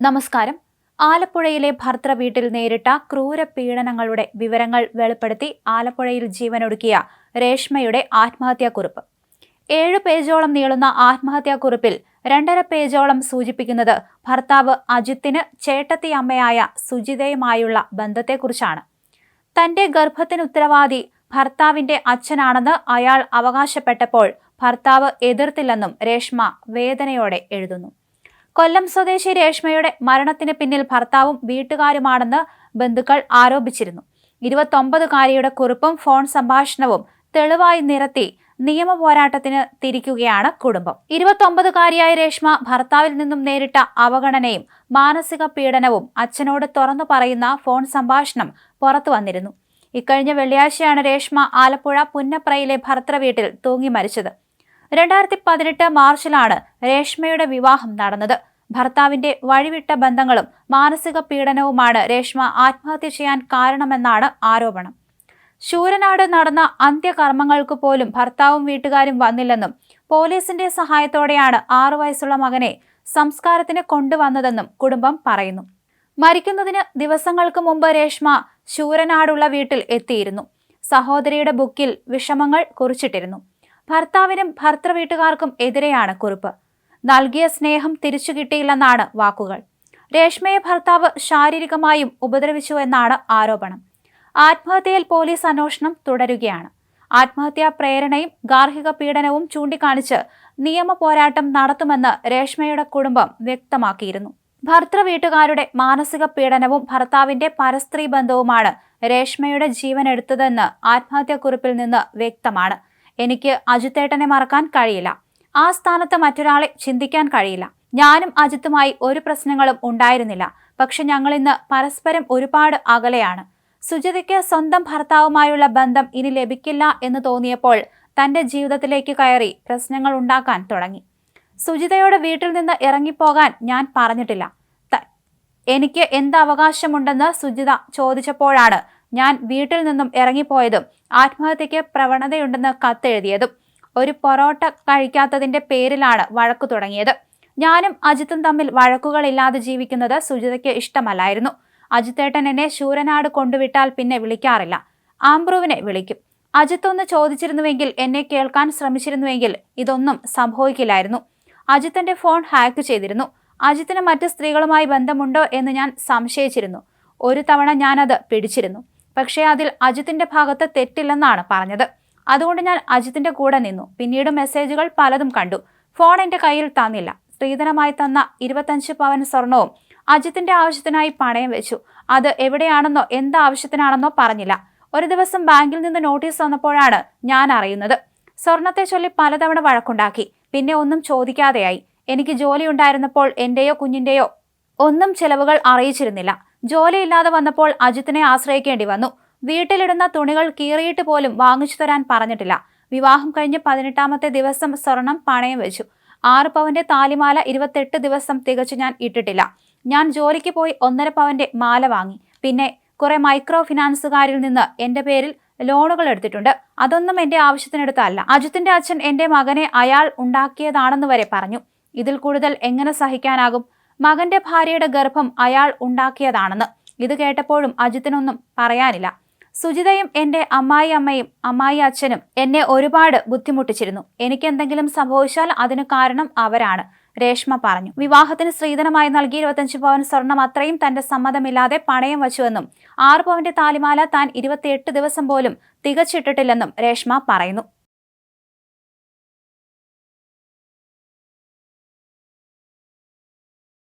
നമസ്കാരം. ആലപ്പുഴയിലെ ഭർത്തൃ വീട്ടിൽ നേരിട്ട ക്രൂര പീഡനങ്ങളുടെ വിവരങ്ങൾ വെളിപ്പെടുത്തി ആലപ്പുഴയിൽ ജീവനൊടുക്കിയ രേഷ്മയുടെ ആത്മഹത്യാക്കുറിപ്പ്. ഏഴ് പേജോളം നീളുന്ന ആത്മഹത്യാക്കുറിപ്പിൽ രണ്ടര പേജോളം സൂചിപ്പിക്കുന്നത് ഭർത്താവ് അജിത്തിന് ചേട്ടത്തി അമ്മയായ സുജിതയുമായുള്ള ബന്ധത്തെക്കുറിച്ചാണ്. തന്റെ ഗർഭത്തിന് ഉത്തരവാദി ഭർത്താവിന്റെ അച്ഛനാണെന്ന് അയാൾ അവകാശപ്പെട്ടപ്പോൾ ഭർത്താവ് എതിർത്തില്ലെന്നും രേഷ്മ വേദനയോടെ എഴുതുന്നു. കൊല്ലം സ്വദേശി രേഷ്മയുടെ മരണത്തിന് പിന്നിൽ ഭർത്താവും വീട്ടുകാരുമാണെന്ന് ബന്ധുക്കൾ ആരോപിച്ചിരുന്നു. ഇരുപത്തൊമ്പതുകാരിയുടെ കുറിപ്പും ഫോൺ സംഭാഷണവും തെളിവായി നിരത്തി നിയമ പോരാട്ടത്തിന് തിരിക്കുകയാണ് കുടുംബം. ഇരുപത്തൊമ്പതുകാരിയായ രേഷ്മ ഭർത്താവിൽ നിന്നും നേരിട്ട അവഗണനയും മാനസിക പീഡനവും അച്ഛനോട് തുറന്നു പറയുന്ന ഫോൺ സംഭാഷണം പുറത്തു വന്നിരുന്നു. ഇക്കഴിഞ്ഞ വെള്ളിയാഴ്ചയാണ് രേഷ്മ ആലപ്പുഴ പുന്നപ്രയിലെ ഭർത്തൃ വീട്ടിൽ തൂങ്ങി മരിച്ചത്. രണ്ടായിരത്തി പതിനെട്ട് മാർച്ചിലാണ് രേഷ്മയുടെ വിവാഹം നടന്നത്. ഭർത്താവിന്റെ വഴിവിട്ട ബന്ധങ്ങളും മാനസിക പീഡനവുമാണ് രേഷ്മ ആത്മഹത്യ ചെയ്യാൻ കാരണമെന്നാണ് ആരോപണം. ശൂരനാട് നടന്ന അന്ത്യകർമ്മങ്ങൾക്ക് പോലും ഭർത്താവും വീട്ടുകാരും വന്നില്ലെന്നും പോലീസിന്റെ സഹായത്തോടെയാണ് ആറു വയസ്സുള്ള മകനെ സംസ്കാരത്തിന് കൊണ്ടുവന്നതെന്നും കുടുംബം പറയുന്നു. മരിക്കുന്നതിന് ദിവസങ്ങൾക്ക് മുമ്പ് രേഷ്മ ശൂരനാടുള്ള വീട്ടിൽ എത്തിയിരുന്നു. സഹോദരിയുടെ ബുക്കിൽ വിഷമങ്ങൾ കുറിച്ചിട്ടിരുന്നു. ഭർത്താവിനും ഭർത്തൃ വീട്ടുകാർക്കും എതിരെയാണ് കുറിപ്പ്. നൽകിയ സ്നേഹം തിരിച്ചു കിട്ടിയില്ലെന്നാണ് വാക്കുകൾ. രേഷ്മയെ ഭർത്താവ് ശാരീരികമായും ഉപദ്രവിച്ചു എന്നാണ് ആരോപണം. ആത്മഹത്യയിൽ പോലീസ് അന്വേഷണം തുടരുകയാണ്. ആത്മഹത്യാ പ്രേരണയും ഗാർഹിക പീഡനവും ചൂണ്ടിക്കാണിച്ച് നിയമ പോരാട്ടം നടത്തുമെന്ന് രേഷ്മയുടെ കുടുംബം വ്യക്തമാക്കിയിരുന്നു. ഭർത്തൃ വീട്ടുകാരുടെ മാനസിക പീഡനവും ഭർത്താവിന്റെ പരസ്ത്രീ ബന്ധവുമാണ് രേഷ്മയുടെ ജീവൻ എടുത്തതെന്ന് ആത്മഹത്യാക്കുറിപ്പിൽ നിന്ന് വ്യക്തമാണ്. എനിക്ക് അജിത്തേട്ടനെ മറക്കാൻ കഴിയില്ല. ആ സ്ഥാനത്ത് മറ്റൊരാളെ ചിന്തിക്കാൻ കഴിയില്ല. ഞാനും അജിത്തുമായി ഒരു പ്രശ്നങ്ങളും ഉണ്ടായിരുന്നില്ല. പക്ഷെ ഞങ്ങൾ ഇന്ന് പരസ്പരം ഒരുപാട് അകലെയാണ്. സുജിതയ്ക്ക് സ്വന്തം ഭർത്താവുമായുള്ള ബന്ധം ഇനി ലഭിക്കില്ല എന്ന് തോന്നിയപ്പോൾ തന്റെ ജീവിതത്തിലേക്ക് കയറി പ്രശ്നങ്ങൾ ഉണ്ടാക്കാൻ തുടങ്ങി. സുജിതയോട് വീട്ടിൽ നിന്ന് ഇറങ്ങിപ്പോകാൻ ഞാൻ പറഞ്ഞിട്ടില്ല. എനിക്ക് എന്ത് അവകാശമുണ്ടെന്ന് സുജിത ചോദിച്ചപ്പോഴാണ് ഞാൻ വീട്ടിൽ നിന്നും ഇറങ്ങിപ്പോയതും ആത്മഹത്യയ്ക്ക് പ്രവണതയുണ്ടെന്ന് കത്തെഴുതിയതും ഒരു പൊറോട്ട കഴിക്കാത്തതിന്റെ പേരിലാണ് വഴക്ക് തുടങ്ങിയത്. ഞാനും അജിത്തും തമ്മിൽ വഴക്കുകളില്ലാതെ ജീവിക്കുന്നത് സുജിതയ്ക്ക് ഇഷ്ടമല്ലായിരുന്നു. അജിത്തേട്ടൻ എന്നെ ശൂരനാട് കൊണ്ടുവിട്ടാൽ പിന്നെ വിളിക്കാറില്ല. ആംബ്രുവിനെ വിളിക്കും. അജിത്തൊന്ന് ചോദിച്ചിരുന്നുവെങ്കിൽ എന്നെ കേൾക്കാൻ ശ്രമിച്ചിരുന്നുവെങ്കിൽ ഇതൊന്നും സംഭവിക്കില്ലായിരുന്നു. അജിത്തിന്റെ ഫോൺ ഹാക്ക് ചെയ്തിരുന്നു. അജിത്തിന് മറ്റ് സ്ത്രീകളുമായി ബന്ധമുണ്ടോ എന്ന് ഞാൻ സംശയിച്ചിരുന്നു. ഒരു തവണ ഞാനത് പിടിച്ചിരുന്നു. പക്ഷേ അതിൽ അജിത്തിന്റെ ഭാഗത്ത് തെറ്റില്ലെന്നാണ് പറഞ്ഞത്. അതുകൊണ്ട് ഞാൻ അജിത്തിന്റെ കൂടെ നിന്നു. പിന്നീട് മെസ്സേജുകൾ പലതും കണ്ടു. ഫോൺ എന്റെ കയ്യിൽ തന്നില്ല. സ്ത്രീധനമായി തന്ന ഇരുപത്തഞ്ച് പവൻ സ്വർണവും അജിത്തിന്റെ ആവശ്യത്തിനായി പണയം വെച്ചു. അത് എവിടെയാണെന്നോ എന്ത് ആവശ്യത്തിനാണെന്നോ പറഞ്ഞില്ല. ഒരു ദിവസം ബാങ്കിൽ നിന്ന് നോട്ടീസ് വന്നപ്പോഴാണ് ഞാൻ അറിയുന്നത്. സ്വർണത്തെ ചൊല്ലി പലതവണ വഴക്കുണ്ടാക്കി. പിന്നെ ഒന്നും ചോദിക്കാതെയായി. എനിക്ക് ജോലി ഉണ്ടായിരുന്നപ്പോൾ എന്റെയോ കുഞ്ഞിന്റെയോ ഒന്നും ചെലവുകൾ അറിയിച്ചിരുന്നില്ല. ജോലിയില്ലാതെ വന്നപ്പോൾ അജിത്തിനെ ആശ്രയിക്കേണ്ടി വന്നു. വീട്ടിലിടുന്ന തുണികൾ കീറിയിട്ട് പോലും വാങ്ങിച്ചു തരാൻ പറഞ്ഞിട്ടില്ല. വിവാഹം കഴിഞ്ഞ് പതിനെട്ടാമത്തെ ദിവസം സ്വർണം പണയം വെച്ചു. ആറ് പവന്റെ താലിമാല ഇരുപത്തെട്ട് ദിവസം തികച്ചു ഞാൻ ഇട്ടിട്ടില്ല. ഞാൻ ജോലിക്ക് പോയി ഒന്നര പവന്റെ മാല വാങ്ങി. പിന്നെ കുറെ മൈക്രോ ഫിനാൻസുകാരിൽ നിന്ന് എന്റെ പേരിൽ ലോണുകൾ എടുത്തിട്ടുണ്ട്. അതൊന്നും എന്റെ ആവശ്യത്തിനെടുത്തല്ല അജിത്തിന്റെ അച്ഛൻ എന്റെ മകനെ അയാൾ ഉണ്ടാക്കിയതാണെന്ന് വരെ പറഞ്ഞു. ഇതിൽ കൂടുതൽ എങ്ങനെ സഹിക്കാനാകും? മകന്റെ ഭാര്യയുടെ ഗർഭം അയാൾ ഉണ്ടാക്കിയതാണെന്ന്. ഇത് കേട്ടപ്പോഴും അജിത്തിനൊന്നും പറയാനില്ല. സുജിതയും എന്റെ അമ്മായി അമ്മയും അമ്മായി അച്ഛനും എന്നെ ഒരുപാട് ബുദ്ധിമുട്ടിച്ചിരുന്നു. എനിക്ക് എന്തെങ്കിലും സംഭവിച്ചാൽ അതിന് കാരണം അവരാണ് രേഷ്മ പറഞ്ഞു. വിവാഹത്തിന് സ്ത്രീധനമായി നൽകി ഇരുപത്തഞ്ച് പവൻ സ്വർണം അത്രയും തന്റെ സമ്മതമില്ലാതെ പണയം വച്ചുവെന്നും ആറ് പവന്റെ താലിമാല താൻ ഇരുപത്തിയെട്ട് ദിവസം പോലും തികച്ചിട്ടിട്ടില്ലെന്നും രേഷ്മ പറയുന്നു.